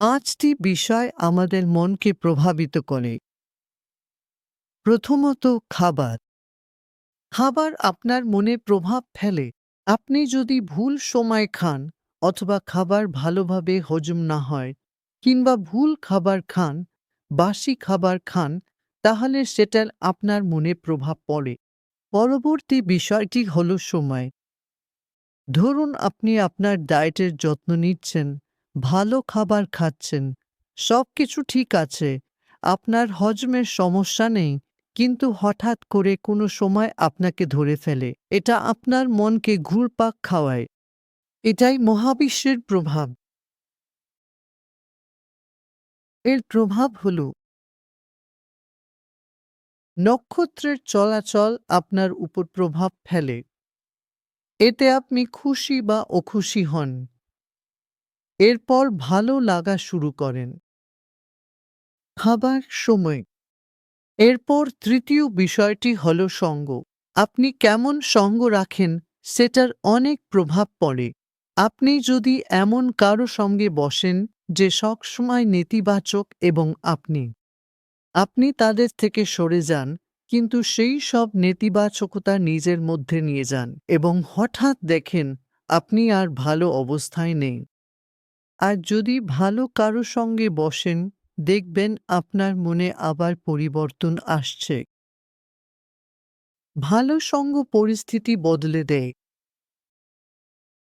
পাঁচটি বিষয় আমাদের মনকে প্রভাবিত করে। প্রথমত, খাবার। খাবার আপনার মনে প্রভাব ফেলে। আপনি যদি ভুল সময় খান অথবা খাবার ভালোভাবে হজম না হয় কিংবা ভুল খাবার খান, বাসি খাবার খান, তাহলে সেটার আপনার মনে প্রভাব পড়ে। পরবর্তী বিষয়টি হলো সময়। ধরুন আপনি আপনার ডায়েটের যত্ন নিচ্ছেন ভালো খাবার খাচ্ছেন। সব কিছু ঠিক আছে। আপনার হজমের সমস্যা নেই, কিন্তু হঠাৎ করে কোনো সময় আপনাকে ধরে ফেলে। এটা আপনার মনকে ঘুরপাক খাওয়ায়। এটাই মহাবিশ্বের প্রভাব। এর প্রভাব হল নক্ষত্রের চলাচল আপনার উপর প্রভাব ফেলে। এতে আপনি খুশি বা অখুশি হন। এরপর ভালো লাগা শুরু করেন। খাবার সময়। এরপর তৃতীয় বিষয়টি হল সঙ্গ। আপনি কেমন সঙ্গ রাখেন সেটার অনেক প্রভাব পড়ে। আপনি যদি এমন কারও সঙ্গে বসেন যে সবসময় নেতিবাচক এবং আপনি আপনি তাদের থেকে সরে যান, কিন্তু সেই সব নেতিবাচকতা নিজের মধ্যে নিয়ে যান এবং হঠাৎ দেখেন আপনি আর ভালো অবস্থায় নেই। আর যদি ভালো কারও সঙ্গে বসেন, দেখবেন আপনার মনে আবার পরিবর্তন আসছে। ভালো সঙ্গ পরিস্থিতি বদলে দেয়।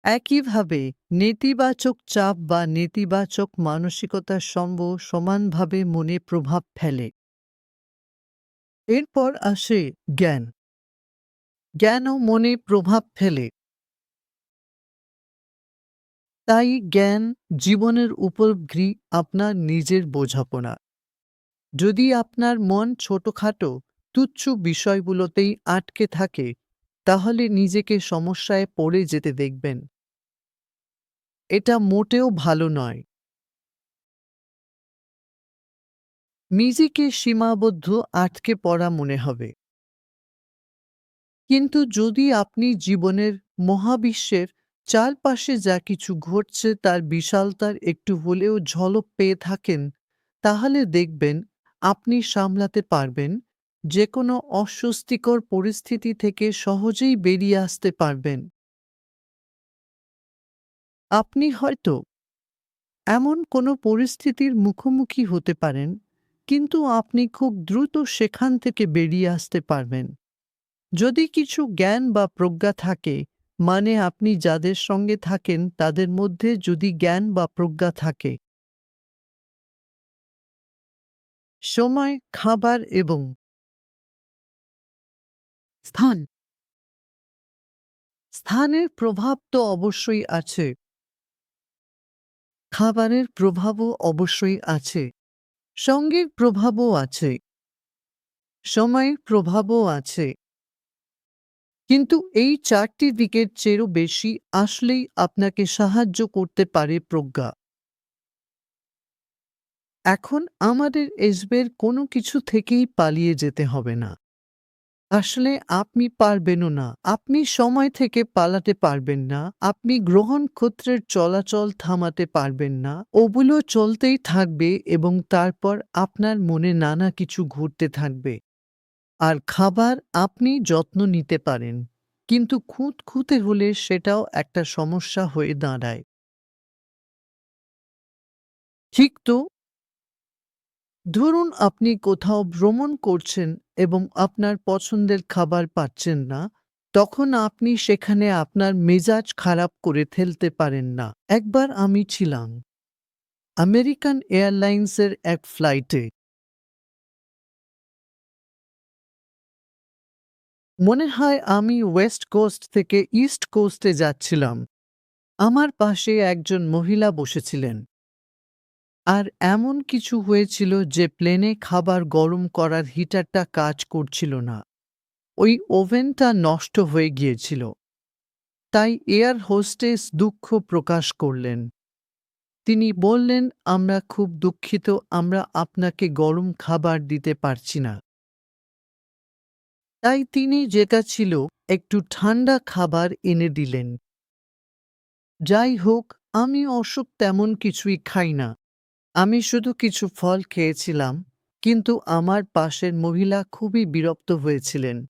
একইভাবে নেতিবাচক চাপ বা নেতিবাচক মানসিকতার সঙ্গ সমানভাবে মনে প্রভাব ফেলে। এরপর আসে জ্ঞান। জ্ঞানও মনে প্রভাব ফেলে। তাই জ্ঞান জীবনের উপলব্ধি আপনার নিজের বোঝাপনা যদি আপনার মন ছোটখাটো, তুচ্ছ বিষয়গুলোতেই আটকে থাকে, তাহলে নিজেকে সমস্যায় পড়ে যেতে দেখবেন। এটা মোটেও ভালো নয়। নিজেকে সীমাবদ্ধ আটকে পড়া মনে হবে। কিন্তু যদি আপনি জীবনের মহাবিশ্বের চারপাশে যা কিছু ঘটছে তার বিশালতার একটু হলেও ঝলক পেয়ে থাকেন, তাহলে দেখবেন আপনি সামলাতে পারবেন যে কোনো অস্বস্তিকর পরিস্থিতি থেকে সহজেই বেরিয়ে আসতে পারবেন। আপনি হয়তো এমন কোনো পরিস্থিতির মুখোমুখি হতে পারেন, কিন্তু আপনি খুব দ্রুত সেখান থেকে বেরিয়ে আসতে পারবেন। যদি কিছু জ্ঞান বা প্রজ্ঞা থাকে মানে আপনি যাদের সঙ্গে থাকেন, তাদের মধ্যে যদি জ্ঞান বা প্রজ্ঞা থাকে। সময়, খাবার এবং স্থান। স্থানের প্রভাব তো অবশ্যই আছে। খাবারের প্রভাবও অবশ্যই আছে। সঙ্গের প্রভাবও আছে। সময়ের প্রভাবও আছে। কিন্তু এই চারটি দিকের চেয়েও বেশি আসলেই আপনাকে সাহায্য করতে পারে প্রজ্ঞা। এখন আমাদের এসবের কোনো কিছু থেকেই পালিয়ে যেতে হবে না। আসলে আপনি পারবেনও না। আপনি সময় থেকে পালাতে পারবেন না। আপনি গ্রহণ ক্ষত্রের চলাচল থামাতে পারবেন না। ওগুলো চলতেই থাকবে এবং তারপর আপনার মনে নানা কিছু ঘুরতে থাকবে। আর খাবার আপনি যত্ন নিতে পারেন, কিন্তু খুঁত খুঁতে হলে সেটাও একটা সমস্যা হয়ে দাঁড়ায়। ঠিক তো? ধরুন আপনি কোথাও ভ্রমণ করছেন এবং আপনার পছন্দের খাবার পাচ্ছেন না, তখন আপনি সেখানে আপনার মেজাজ খারাপ করে ফেলতে পারেন না। একবার আমি ছিলাম। আমেরিকান এয়ারলাইন্সের এক ফ্লাইটে। মনে হয় আমি ওয়েস্ট কোস্ট থেকে ইস্ট কোস্টে যাচ্ছিলাম। আমার পাশে একজন মহিলা বসেছিলেন। আর এমন কিছু হয়েছিল যে প্লেনে খাবার গরম করার হিটারটা কাজ করছিল না। ওই ওভেনটা নষ্ট হয়ে গিয়েছিল। তাই এয়ার হোস্টেস দুঃখ প্রকাশ করলেন। তিনি বললেন, আমরা খুব দুঃখিত, আমরা আপনাকে গরম খাবার দিতে পারছি না। তাই তিনি যেটা ছিল একটু ঠান্ডা খাবার এনে দিলেন। যাই হোক, আমি অসুখ তেমন কিছুই খাই না। আমি শুধু কিছু ফল খেয়েছিলাম, কিন্তু আমার পাশের মহিলা খুবই বিরক্ত হয়েছিলেন।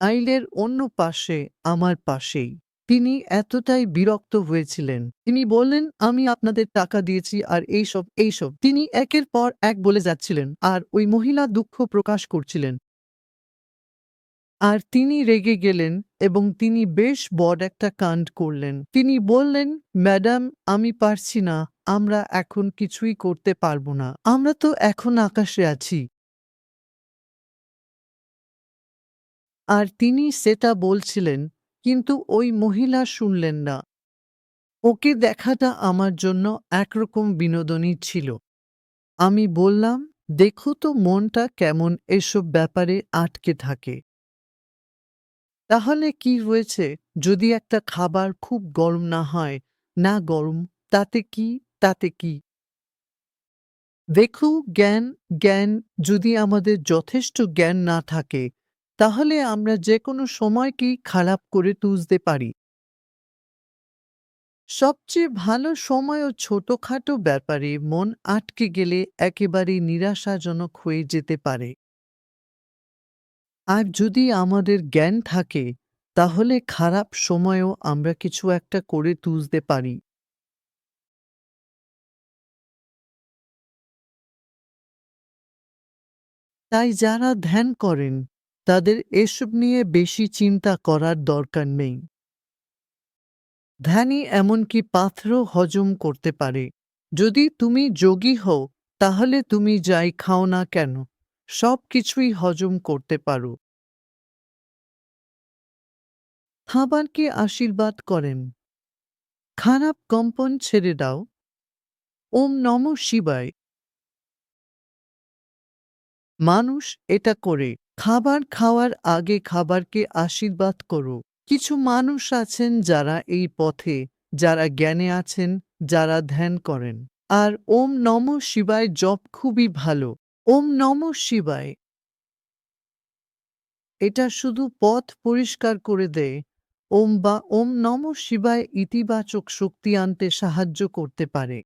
আইলের অন্য পাশে আমার পাশেই। তিনি এতটাই বিরক্ত হয়েছিলেন। তিনি বললেন, আমি আপনাদের টাকা দিয়েছি আর এইসব এইসব। তিনি একের পর এক বলে যাচ্ছিলেন আর ওই মহিলা দুঃখ প্রকাশ করছিলেন। আর তিনি রেগে গেলেন এবং তিনি বেশ বড় একটা কাণ্ড করলেন। তিনি বললেন, ম্যাডাম, আমি পারছি না, আমরা এখন কিছুই করতে পারব না। আমরা তো এখন আকাশে আছি। আর তিনি সেটা বলছিলেন, কিন্তু ওই মহিলা শুনলেন না। ওকে দেখাটা আমার জন্য একরকম বিনোদনই ছিল। আমি বললাম, দেখো তো মনটা কেমন এসব ব্যাপারে আটকে থাকে। তাহলে কি হয়েছে? যদি একটা খাবার খুব গরম না হয়, না গরম, তাতে কি তাতে কি? দেখু, জ্ঞান জ্ঞান যদি আমাদের যথেষ্ট জ্ঞান না থাকে, তাহলে আমরা যে কোনো সময়কেই খারাপ করে তুলতে পারি। সবচেয়ে ভালো সময় ও ছোটখাটো ব্যাপারে মন আটকে গেলে একেবারে নিরাশাজনক হয়ে যেতে পারে। আর যদি আমাদের জ্ঞান থাকে, তাহলে খারাপ সময়েও আমরা কিছু একটা করে তুলতে পারি। তাই যারা ধ্যান করেন, তাদের এসব নিয়ে বেশি চিন্তা করার দরকার নেই। ধ্যানই এমনকি পাথরও হজম করতে পারে। যদি তুমি যোগী হও, তাহলে তুমি যাই খাও না কেন? সব কিছুই হজম করতে পারো। খাবারকে আশীর্বাদ করেন। খারাপ কম্পন ছেড়ে দাও। ওম নম শিবায়। মানুষ এটা করে, খাবার খাওয়ার আগে খাবারকে আশীর্বাদ করো। কিছু মানুষ আছেন যারা এই পথে, যারা জ্ঞানে আছেন, যারা ধ্যান করেন। আর ওম নম শিবায় জপ খুবই ভালো। ওম নম শিবায়। এটা শুধু পথ পরিষ্কার করে দেয়। ওম বা ওম নম শিবায় ইতিবাচক শক্তি আনতে সাহায্য করতে পারে।